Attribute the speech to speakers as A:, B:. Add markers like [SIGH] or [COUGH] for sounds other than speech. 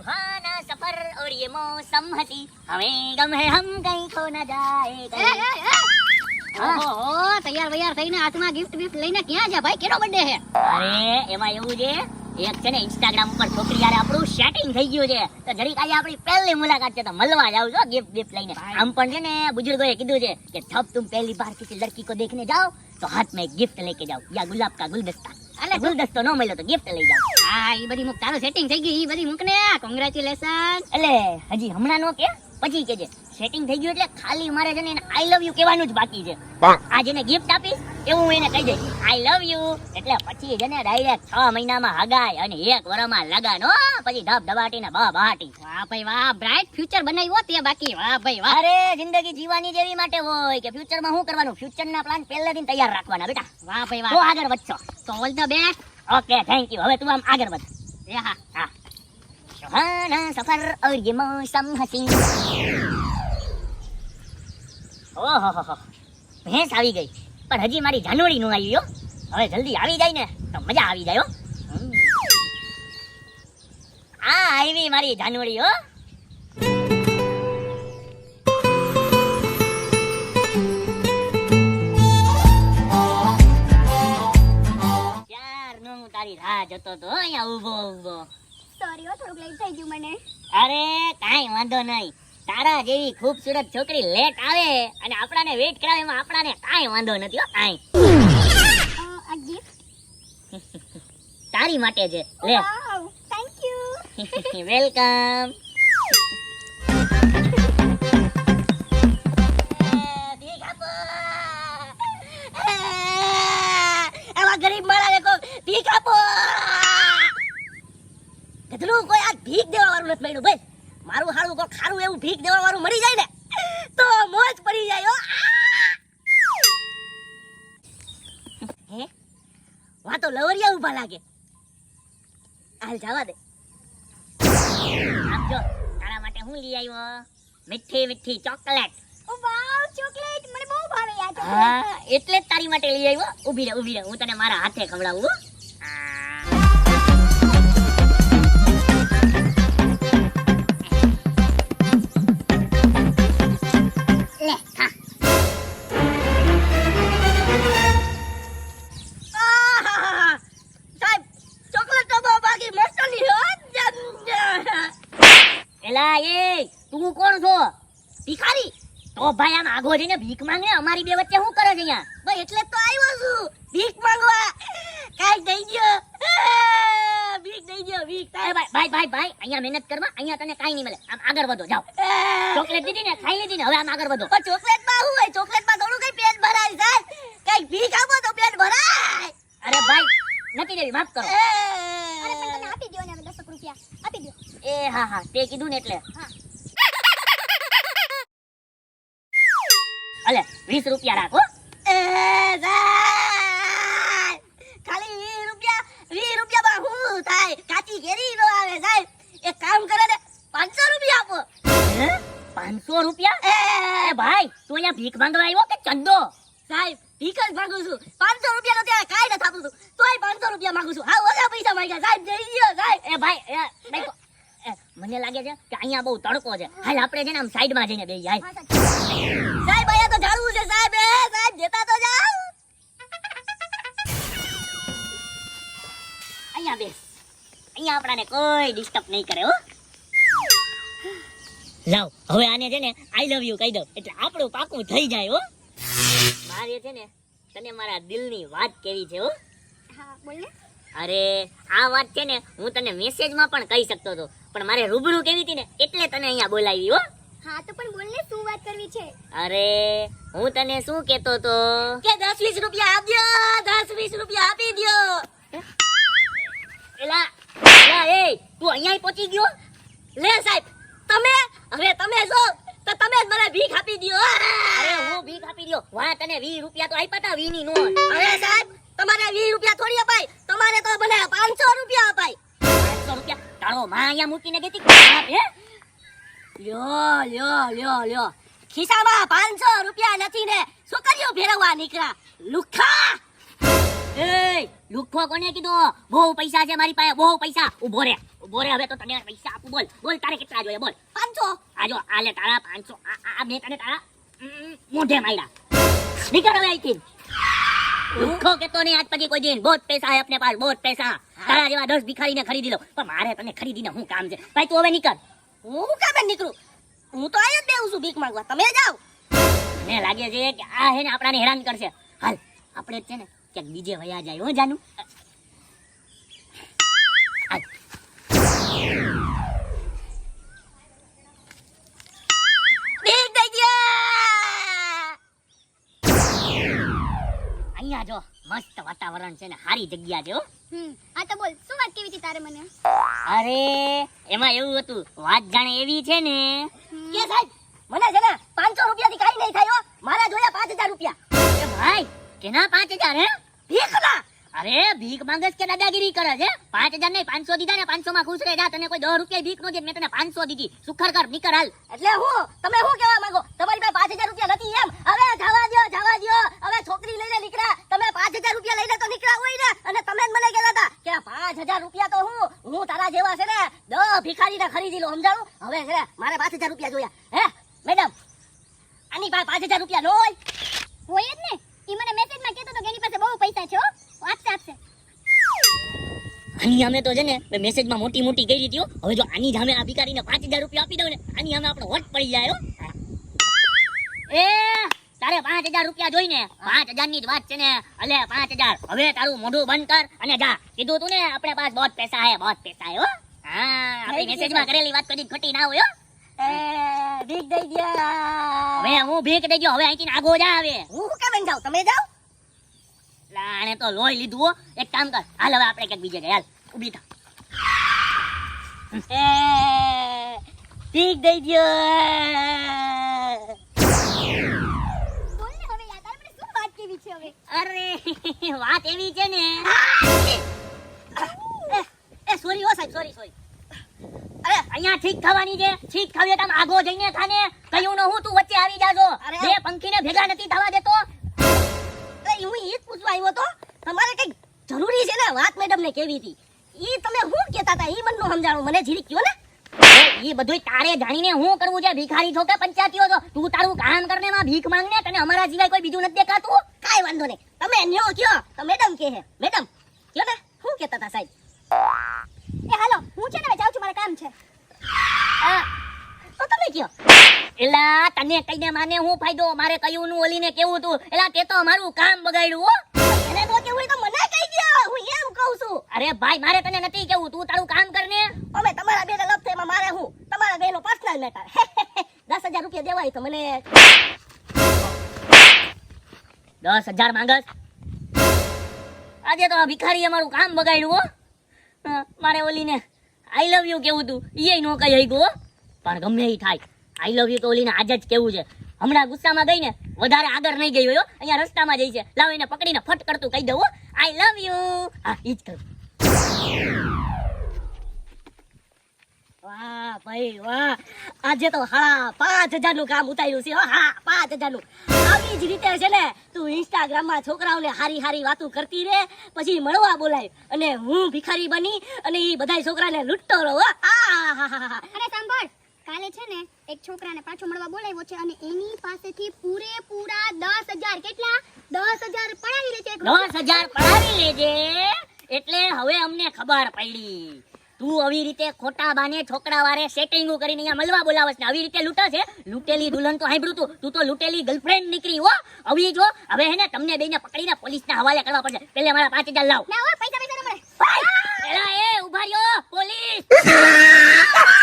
A: सुहाना सफ़र और ये मौसम हसी हमें गम है हम कहीं खो न जाए
B: ઓહો તૈયાર વૈયાર થઈને હાથમાં ગિફ્ટ બિફ્ટ લઈને ક્યાં જા ભાઈ કેનો બર્થડે હે
A: અરે એમાં એવું છે એક છે ને ઇન્સ્ટાગ્રામ ઉપર છોકરી યારે આપણું સેટિંગ થઈ ગયું છે તો જરીક આજે આપણી પહેલી મુલાકાત છે તો મળવા જાવ છો ગિફ્ટ બિફ્ટ લઈને આમ પણ છે ને બુજુર્ગોએ કીધું છે કે જબ તુમ પહેલી બાર કિસી લડકી કો દેખને જાઓ તો હાથ મેં गिफ्ट લેકે જાઓ યા ગુલાબ કા ગુલદસ્તા અલે ગુલદસ્તો નો મળ્યો તો ગિફ્ટ લઈ જાવ
B: હા ઈ બધી મુક તારું સેટિંગ થઈ ગઈ ઈ બધી મુક ને કોંગ્રેચ્યુલેશન
A: અલે હજી હમણાં નો કે? પછી કેજે. સેટિંગ થઈ ગયું એટલે ખાલી મારે છે ને આઈ લવ યુ કહેવાનું જ બાકી છે. આ જેને ગિફ્ટ આપીશ એવું હું એને કહી દઈશ આઈ લવ યુ એટલે પછી છે ને ડાયરેક્ટ છ મહિનામાં હગાય અને એક વરમાં લગાન હો પછી ધબ ધબાટી ને બા બાટી
B: વાહ ભાઈ વાહ બ્રાઇટ ફ્યુચર બનાવ્યો તે બાકી વાહ ભાઈ વાહ
A: અરે જિંદગી જીવાની જેવી માટે હોય કે ફ્યુચરમાં શું કરવાનું ફ્યુચરના પ્લાન પહેલેથી તૈયાર રાખવાના બેટા
B: વાહ ભાઈ
A: તો
B: વાહ
A: આગળ વધશો
B: તો all the best
A: okay thank you હવે તું આમ આગળ વધ
B: એ હા
A: हाँ सुहाना सफर और ये मौसम हसी ઓહો ભેંસ આવી ગઈ પણ હજી મારી જાનવડી નું આવ્યું. હવે જલ્દી આવી જાય ને તો મજા આવી જાય હો. આ આવી મારી જાનવડી હો. તારી રાહ જતો તો અહીંયા ઊભો ઊભો.
B: સોરી હો થોડુંક લેટ થઈ ગયું મને.
A: અરે કાંઈ વાંધો નહીં. તારા જેવી ખૂબસૂરત છોકરી લેટ આવે અને આપણાને વેઇટ કરાવે એમાં આપણાને કાંઈ વાંધો નથી હો કાંઈ. તારી માટે છે. લે.
B: થેન્ક યુ
A: વેલકમ ગરીબ માણસને કહો, ભીખ આપો. ગધેડું કોઈ આ ભીખ દેવા વાળું નથી મળ્યું ભાઈ મારું હારું કોઈ ખારું એવું ભીખ દેવા વાળું મળી જાય ને તો મોજ પડી જાય હો. વા તો લવરિયા ઊભા લાગે. હાલ જવા દે. આપજો તારા માટે હું લઈ આવ્યો? મીઠી મીઠી ચોકલેટ.
B: ઓ વાવ ચોકલેટ. મને બહુ ભાવે યાર
A: હા એટલે જ તારી માટે લઈ આવ્યો. ઊભી રહે ઊભી રહે. હું તને મારા હાથે ખવડાવું જઈને ભીખ માંગે અમારી બે વચ્ચે શું કરે છે અહીંયા? ભાઈ એટલે તો આવ્યો છું. ભીખ માંગવા. કાઈ દઈ ગયો ભીખ દઈ ગયો ભીખ. તારે ભાઈ ભાઈ ભાઈ ભાઈ અહીંયા મહેનત કરવા અહીંયા તને કાઈ નહીં મળે. આમ આગળ વધો જાઓ. ચોકલેટ દીધી ને ખાઈ લીધી ને હવે આમ આગળ વધો. ચોકલેટમાં શું હોય? ચોકલેટમાં થોડું કઈ પેટ ભરાય સાહેબ. કઈ ભીખ આપો તો પેટ ભરાય. અરે ભાઈ નથી દેવી માફ કરો.
B: અરે પણ તમે આપી દો ને હવે 10 રૂપિયા. આપી દો
A: એ હા હા તે કીધું ને એટલે.
B: હા.
A: અલે વીસ રૂપિયા રાખો ખાલી વીસ રૂપિયા વીસ રૂપિયામાં શું થાય? કાચી કેરી નો આવે સાહેબ. એક કામ કરે ને પાંચસો રૂપિયા આપો. પાંચસો રૂપિયા? એ. ભાઈ તું અહીંયા ભીખ માંગવા આવ્યો કે ચંદો? સાહેબ ભીખ જ માંગુ છું. પાંચસો રૂપિયા તો ત્યાં કાંઈ નથી આપું છું તોય પાંચસો રૂપિયા માંગુ છું. હા ઓછા પૈસા માંગ્યા. સાહેબ જઈ ગયો સાહેબ. એ ભાઈ મને લાગે છે કે અહીંયા બહુ તડકો છે. હાલ આપણે છે ને આમ સાઈડમાં જઈને બેસી જાય સાહેબ અહીંયા તો ઝાડવું છે સાહેબ. એ સાહેબ દેતા તો જાઓ. અહીંયા બેસ. અહીંયા આપણાને કોઈ ડિસ્ટર્બ નહીં કરે હો. લાવ હવે આને છે ને આઈ લવ યુ કહી દઉં. એટલે આપણું પાકું થઈ જાય હો. મારે છે ને તને મારા દિલની વાત કેવી છે હો.
B: હા બોલ ને.
A: અરે આ વાત છે ને હું તને મેસેજમાં પણ કહી શકતો હતો. પણ મારે રૂબરૂ કેવી હતી ને એટલે તને અહીંયા બોલાવી હો.
B: હા તો પણ બોલ ને શું વાત કરવી છે?
A: અરે હું તને શું કેતો તો? કે દસ વીસ રૂપિયા આપજો દસ વીસ રૂપિયા આપી દયો. એલા એલા એ તું અહીંયા પહોંચી ગયો? લે સાહેબ તમે? હવે તમે જો તો તમે જ મને ભીખ આપી દ્યો અરે. હું ભીખ આપી દ્યો. વાહ તને 20 રૂપિયા તો આપ્યા હતા 20 ની નોટ. અરે સાહેબ અહીંયા મૂકીને ગઈ ખિસ્સામાં પાંચસો રૂપિયા નથી ને, છોકરીઓ ફેરવવા નીકળ્યા. લુખા! કોને કીધો? બહુ પૈસા છે મારી પાસે, બહુ પૈસા. ઊભો રે ઊભો રે, હવે તો તને પૈસા આપું, બોલ. બોલ, તારે કેટલા બોલ.
B: પાંચસો.
A: આજો આ તારા પાંચસો. આ મેં તને તારા મોઢે માર્યા. નીકળ હવે અહીંથી. ભૂખો કેતો નહીં. આજ પછી કોઈ દિન બહુત પૈસા હે અપને પાસ બહુત પૈસા. તારા જેવા દસ ભિખારીને ખરીદી લો. પણ મારે તને ખરીદીને હું કામ છે? ભાઈ, તું હવે નીકળ.
B: હું કામે નીકળું? હું તો અહીંયા જ બેહું છું ભીખ માંગવા. તમે જાઓ.
A: મને લાગે છે કે આ હે ને આપણાને હેરાન કરશે. હાલ, આપણે છે ને ક્યાંક બીજે વયા જાય. હો, જાનું. હાલ. જો મસ્ત વાતાવરણ છે ને સારી જગ્યા છે હો.
B: હમ આ તો બોલ શું વાત કેવી હતી તારે મને?
A: અરે એમાં એવું હતું વાત જાણે એવી છે ને.
B: કે સાહેબ મને છે ને પાંચસો રૂપિયા થી કઈ નહીં થયો મારા જોયા પાંચ હજાર રૂપિયા.
A: એ ભાઈ કેના પાંચ હજાર હે?
B: ભીખના
A: અરે ભીખ માંગસ કે દાદાગીરી કરે છે? પાંચ હજાર નહીં પાંચસો દીધા ને પાંચસો માં ખુશ રહે. જા તને કોઈ દસ રૂપિયા ભીખ નો દે મેં તને પાંચસો દીધી. સુખર કર નીકળ હાલ.
B: એટલે હું તમે શું કહેવા માંગો? તમારી પાસે પાંચ હજાર રૂપિયા નથી એમ? હવે જવા દો જવા દ્યો હવે છોકરી લઈને નીકળ્યા તમે પાંચ હજાર રૂપિયા લઈને તો નીકળ્યા હોય ને અને તમે જ મને કહેતા હતા કે પાંચ હજાર રૂપિયા તો હું હું તારા જેવા છે ને દસ ભિખારીને ખરીદી લો સમજાણું? હવે મારે પાંચ હજાર રૂપિયા જોયા. હે મેડમ? આની પાસે પાંચ હજાર રૂપિયા નો હોય
C: હોય જ ને. એ મને મેસેજમાં કહેતો તો કે એની પાસે બહુ પૈસા છે આપશે આપશે.
A: આની અમે તો છે ને મેં મેસેજમાં મોટી મોટી કહી દીધી હવે જો આની સામે આ ભિખારીને પાંચ હજાર રૂપિયા આપી દઉં ને આની સામે આપણો વટ પડી જાય એ તારે પાંચ હજાર રૂપિયા જોઈને પાંચ હજારની જ વાત છે ને. અલે પાંચ હજાર. હવે તારું મોઢું બંધ કર અને જા. કીધું તું ને આપણે પાસ બહુ પૈસા હે બહુ પૈસા હે હો. હા આપણી મેસેજમાં કરેલી વાત કદી ખોટી ના હોય હો.
B: ભીખ દઈ ગયા.
A: હવે હું ભીખ દઈ ગયો હવે અહીંથી આગો જા આવે.
B: હું કામ તમે જાવ
A: લાણે તો લોહી લીધું એક કામ કર હાલ હવે આપણે ક્યાંક બીજે ગયા હાલ ઊભી થા.
B: ભીખ દઈ
C: હવે
A: અરે વાત એવી છે ને. એ. સોરી ઓ સાહેબ સોરી સોરી અહીંયા ઠીક ખાવાની છે. ઠીક ખાવી તમે આગો જઈને ખાને કયું ન હું તું વચ્ચે આવી જાજો. બે પંખીને ભેગા નથી થવા દેતો.
B: હું જ પૂછવા આવ્યો તો તમારે કઈ જરૂરી છે ને વાત મેડમ ને કેવી હતી. એ તમે શું કહેતા હતા? એ મને સમજાણું મને જીરી કયો ને.
A: એ બધું તારે જાણીને હું કરવું છે? ભિખારી છો કે પંચાયતીઓ છો? તું તારું કામ કરને માં ભીખ માંગને તને અમારા સિવાય કોઈ બીજું નથી દેખાતું?
B: કાઈ વાંધો નહીં. તમે ન્યો કયો. તો મેડમ કે મેડમ કયો ને? શું કહેતા હતા સાહેબ
C: એ હાલો હું છે ને હવે જાઉં છું મારે કામ છે
A: આ,
B: તો તમે
A: એલા તને કઈને માને હું ફાયદો? મારે કયું નું ઓલીને કેવું તું? એલા તે તો અમારું કામ બગાડ્યું હો.
B: એને તો કેવું તો મને કહી ગયો હું એમ કહું છું.
A: અરે ભાઈ મારે તને નથી કેવું. તું તારું કામ કરને.
B: અમે તમારા બેને લપ થઈમાં મારે હું? તમારા બેનો પર્સનલ મેટર [LAUGHS] દસ હજાર રૂપિયા દેવાય તો મને.
A: દસ હજાર માંગસ. આજે તો ભિખારી અમારું કામ બગાડ્યું હો. મારે ઓલીને આઈ લવ યુ કેવું તું. એ નો કહી હઈ હો. પણ ગમે એ થાય. આઈ લવ યુ તો આજ જ કેવું છે. હમણાં ગુસ્સામાં ગઈ ને વધારે આગળ નહીં ગઈ હોય અહીંયા રસ્તામાં જઈ છે. લાવ એને પકડીને ફટ કરતું કહી દઉં આઈ લવ યુ હા, ઈ જ કરું.
B: વાહ ભાઈ, વાહ. આજે તો હા પાંચ હજારનું કામ ઉતાર્યું છે હા. પાંચ હજારનું આવી જ રીતે છે ને, તું ઇન્સ્ટાગ્રામમાં છોકરાઓને હારી હારી વાતો કરતી રે પછી મળવા બોલાય. અને હું ભિખારી બની અને એ બધા છોકરાને લૂંટતો રહો હા હા હા હા.
C: અરે સાંભળ કાલે છે ને એક છોકરાને પાછો મળવા બોલાવ્યો છે અને એની પાસેથી પૂરેપૂરા 10000 કેટલા? 10000 પડાવી
A: લેજે 10000 પડાવી લેજે. એટલે હવે અમને ખબર પડી. તું આવી રીતે ખોટા બાને છોકરા વારે સેટિંગો કરીને અહીંયા મળવા બોલાવસ ને આવી રીતે લૂંટા છે? લૂટેલી દુલ્હન તો સાંભળ્યું તું. તું તો લૂટેલી ગર્લફ્રેન્ડ નીકળી હો. આવી જો. હવે હે ને તમને બેને પકડીને પોલીસના હવાલે કરવા પડશે. પહેલા મારા 5000 લાવ.
C: ના હો પૈસા પૈસા ન મળે એલા એ ઊભા રહ્યો પોલીસ. [LAUGHS]